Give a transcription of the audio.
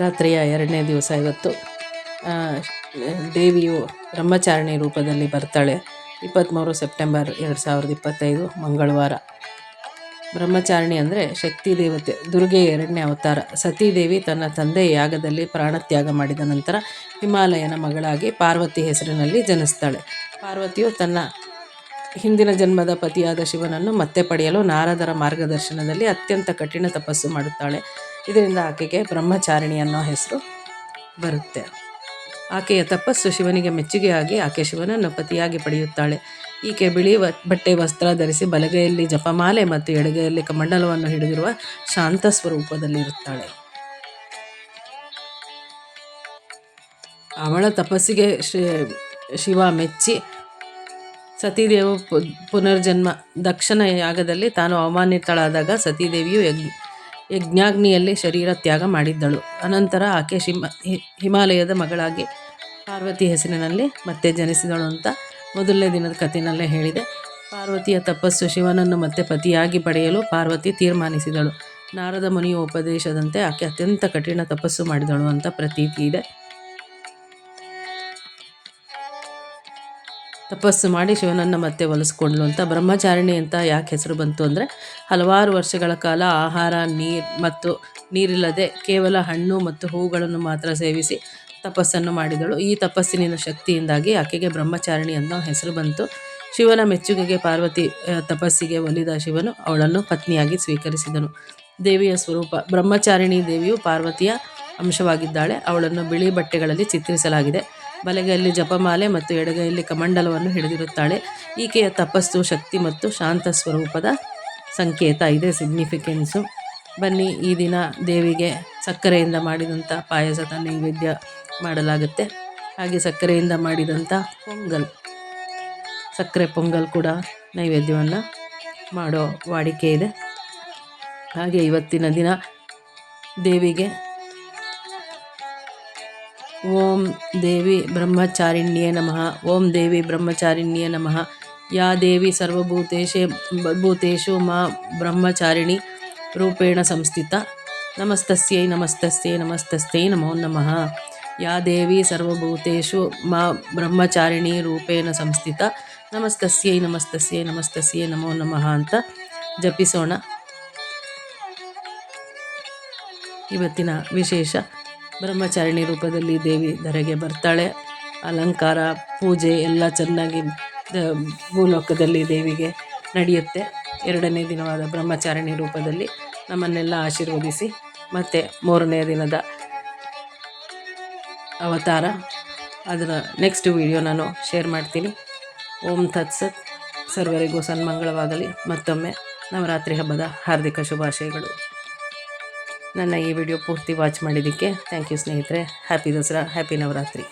ನವರಾತ್ರಿಯ ಎರಡನೇ ದಿವಸ ಇವತ್ತು ದೇವಿಯು ಬ್ರಹ್ಮಚಾರಿಣಿ ರೂಪದಲ್ಲಿ ಬರ್ತಾಳೆ. ಇಪ್ಪತ್ತ್ಮೂರು ಸೆಪ್ಟೆಂಬರ್ ಎರಡು ಸಾವಿರದ ಇಪ್ಪತ್ತೈದು, ಮಂಗಳವಾರ. ಬ್ರಹ್ಮಚಾರಿಣಿ ಅಂದರೆ ಶಕ್ತಿ ದೇವತೆ, ದುರ್ಗೆಯ ಎರಡನೇ ಅವತಾರ. ಸತೀದೇವಿ ತನ್ನ ತಂದೆ ಯಾಗದಲ್ಲಿ ಪ್ರಾಣತ್ಯಾಗ ಮಾಡಿದ ನಂತರ ಹಿಮಾಲಯನ ಮಗಳಾಗಿ ಪಾರ್ವತಿ ಹೆಸರಿನಲ್ಲಿ ಜನಿಸ್ತಾಳೆ. ಪಾರ್ವತಿಯು ತನ್ನ ಹಿಂದಿನ ಜನ್ಮದ ಪತಿಯಾದ ಶಿವನನ್ನು ಮತ್ತೆ ಪಡೆಯಲು ನಾರದರ ಮಾರ್ಗದರ್ಶನದಲ್ಲಿ ಅತ್ಯಂತ ಕಠಿಣ ತಪಸ್ಸು ಮಾಡುತ್ತಾಳೆ. ಇದರಿಂದ ಆಕೆಗೆ ಬ್ರಹ್ಮಚಾರಿಣಿ ಅನ್ನೋ ಹೆಸರು ಬರುತ್ತೆ. ಆಕೆಯ ತಪಸ್ಸು ಶಿವನಿಗೆ ಮೆಚ್ಚುಗೆಯಾಗಿ ಆಕೆ ಶಿವನನ್ನು ಪತಿಯಾಗಿ ಪಡೆಯುತ್ತಾಳೆ. ಈಕೆ ಬಿಳಿ ಬಟ್ಟೆ, ವಸ್ತ್ರ ಧರಿಸಿ ಬಲಗೈಯಲ್ಲಿ ಜಪಮಾಲೆ ಮತ್ತು ಎಡಗೈಯಲ್ಲಿ ಕಮಂಡಲವನ್ನು ಹಿಡಿದಿರುವ ಶಾಂತ ಸ್ವರೂಪದಲ್ಲಿರುತ್ತಾಳೆ. ಅವಳ ತಪಸ್ಸಿಗೆ ಶಿವ ಮೆಚ್ಚಿ ಸತೀದೇವು ಪುನರ್ಜನ್ಮ, ದಕ್ಷಿಣ ಯಾಗದಲ್ಲಿ ತಾನು ಅವಮಾನಿತಳಾದಾಗ ಸತೀದೇವಿಯು ಯಜ್ಞ ಯಜ್ಞಾಗ್ನಿಯಲ್ಲಿ ಶರೀರ ತ್ಯಾಗ ಮಾಡಿದ್ದಳು. ಅನಂತರ ಆಕೆ ಶಿಮ ಹಿಮಾಲಯದ ಮಗಳಾಗಿ ಪಾರ್ವತಿ ಹೆಸರಿನಲ್ಲಿ ಮತ್ತೆ ಜನಿಸಿದಳು ಅಂತ ಮೊದಲನೇ ದಿನದ ಕಥೆನಲ್ಲೇ ಹೇಳಿದೆ. ಪಾರ್ವತಿಯ ತಪಸ್ಸು ಶಿವನನ್ನು ಮತ್ತೆ ಪತಿಯಾಗಿ ಪಡೆಯಲು ಪಾರ್ವತಿ ತೀರ್ಮಾನಿಸಿದಳು. ನಾರದ ಮುನಿಯ ಉಪದೇಶದಂತೆ ಆಕೆ ಅತ್ಯಂತ ಕಠಿಣ ತಪಸ್ಸು ಮಾಡಿದಳು ಅಂತ ಪ್ರತೀತಿ ಇದೆ. ತಪಸ್ಸು ಮಾಡಿ ಶಿವನನ್ನು ಮತ್ತೆ ಒಲಿಸ್ಕೊಂಡ್ಲು ಅಂತ. ಬ್ರಹ್ಮಚಾರಿಣಿ ಅಂತ ಯಾಕೆ ಹೆಸರು ಬಂತು ಅಂದರೆ, ಹಲವಾರು ವರ್ಷಗಳ ಕಾಲ ಆಹಾರ, ನೀರು ಮತ್ತು ನೀರಿಲ್ಲದೆ ಕೇವಲ ಹಣ್ಣು ಮತ್ತು ಹೂಗಳನ್ನು ಮಾತ್ರ ಸೇವಿಸಿ ತಪಸ್ಸನ್ನು ಮಾಡಿದಳು. ಈ ತಪಸ್ಸಿನ ಶಕ್ತಿಯಿಂದಾಗಿ ಆಕೆಗೆ ಬ್ರಹ್ಮಚಾರಿಣಿ ಅನ್ನೋ ಹೆಸರು ಬಂತು. ಶಿವನ ಮೆಚ್ಚುಗೆಗೆ ಪಾರ್ವತಿ ತಪಸ್ಸಿಗೆ ಒಲಿದ ಶಿವನು ಅವಳನ್ನು ಪತ್ನಿಯಾಗಿ ಸ್ವೀಕರಿಸಿದನು. ದೇವಿಯ ಸ್ವರೂಪ. ಬ್ರಹ್ಮಚಾರಿಣಿ ದೇವಿಯು ಪಾರ್ವತಿಯ ಅಂಶವಾಗಿದ್ದಾಳೆ. ಅವಳನ್ನು ಬಿಳಿ ಬಟ್ಟೆಗಳಲ್ಲಿ ಚಿತ್ರಿಸಲಾಗಿದೆ. ಬಲಗೈಯಲ್ಲಿ ಜಪಮಾಲೆ ಮತ್ತು ಎಡಗೈಯಲ್ಲಿ ಕಮಂಡಲವನ್ನು ಹಿಡಿದಿರುತ್ತಾಳೆ ಈಕೆಯ ತಪಸ್ಸು, ಶಕ್ತಿ ಮತ್ತು ಶಾಂತ ಸ್ವರೂಪದ ಸಂಕೇತ. ಇದೆ ಸಿಗ್ನಿಫಿಕೆನ್ಸು ಬನ್ನಿ, ಈ ದಿನ ದೇವಿಗೆ ಸಕ್ಕರೆಯಿಂದ ಮಾಡಿದಂಥ ಪಾಯಸದ ನೈವೇದ್ಯ ಮಾಡಲಾಗುತ್ತೆ. ಹಾಗೆ ಸಕ್ಕರೆಯಿಂದ ಮಾಡಿದಂಥ ಪೊಂಗಲ್, ಸಕ್ಕರೆ ಪೊಂಗಲ್ ಕೂಡ ನೈವೇದ್ಯವನ್ನು ಮಾಡೋ ವಾಡಿಕೆ ಇದೆ. ಹಾಗೆ ಇವತ್ತಿನ ದಿನ ದೇವಿಗೆ ಓಂ ದೇವಿ ಬ್ರಹ್ಮಚಾರಿಣ್ಯೇ ನಮಃ. ಓಂ ದೇವಿ ಬ್ರಹ್ಮಚಾರಿಣ್ಯೇ ನಮಃ. ಯಾ ದೇವಿ ಸರ್ವಭೂತೇಶೇ ಭೂತೇಶು ಮಾ ಬ್ರಹ್ಮಚಾರಿಣಿ ರೂಪೇಣ ಸಂಸ್ಥಿತ. ನಮಸ್ತಸ್ಯೈ ನಮಸ್ತಸ್ಯೈ ನಮಸ್ತಸ್ಯೈ ನಮೋ ನಮಃ. ಯಾ ದೇವಿ ಸರ್ವಭೂತೇಶು ಮಾ ಬ್ರಹ್ಮಚಾರಿಣಿ ರೂಪೇಣ ಸಂಸ್ಥಿತ. ನಮಸ್ತಸ್ಯೈ ನಮಸ್ತಸ್ಯೈ ನಮಸ್ತಸ್ಯೈ ನಮೋ ನಮಃ ಅಂತ ಜಪಿಸೋಣ. ಇವತ್ತಿನ ವಿಶೇಷ ಬ್ರಹ್ಮಚಾರಿಣಿ ರೂಪದಲ್ಲಿ ದೇವಿ ಧರೆಗೆ ಬರ್ತಾಳೆ. ಅಲಂಕಾರ, ಪೂಜೆ ಎಲ್ಲ ಚೆನ್ನಾಗಿ ಭೂಲೋಕದಲ್ಲಿ ದೇವಿಗೆ ನಡೆಯುತ್ತೆ. ಎರಡನೇ ದಿನವಾದ ಬ್ರಹ್ಮಚಾರಿಣಿ ರೂಪದಲ್ಲಿ ನಮ್ಮನ್ನೆಲ್ಲ ಆಶೀರ್ವದಿಸಿ, ಮತ್ತು ಮೂರನೇ ದಿನದ ಅವತಾರ. ಅದರ ನೆಕ್ಸ್ಟ್ ವಿಡಿಯೋ ನಾನು ಶೇರ್ ಮಾಡ್ತೀನಿ. ಓಂ ತತ್ಸತ್ ಸರ್ವರಿಗೂ ಸನ್ಮಂಗಳವಾಗಲಿ. ಮತ್ತೊಮ್ಮೆ ನವರಾತ್ರಿ ಹಬ್ಬದ ಹಾರ್ದಿಕ ಶುಭಾಶಯಗಳು. ನನ್ನ ಈ ವಿಡಿಯೋ ಪೂರ್ತಿ ವಾಚ್ ಮಾಡಿದ್ದಕ್ಕೆ ಥ್ಯಾಂಕ್ ಯು ಸ್ನೇಹಿತರೆ. Happy Dasara happy Navratri.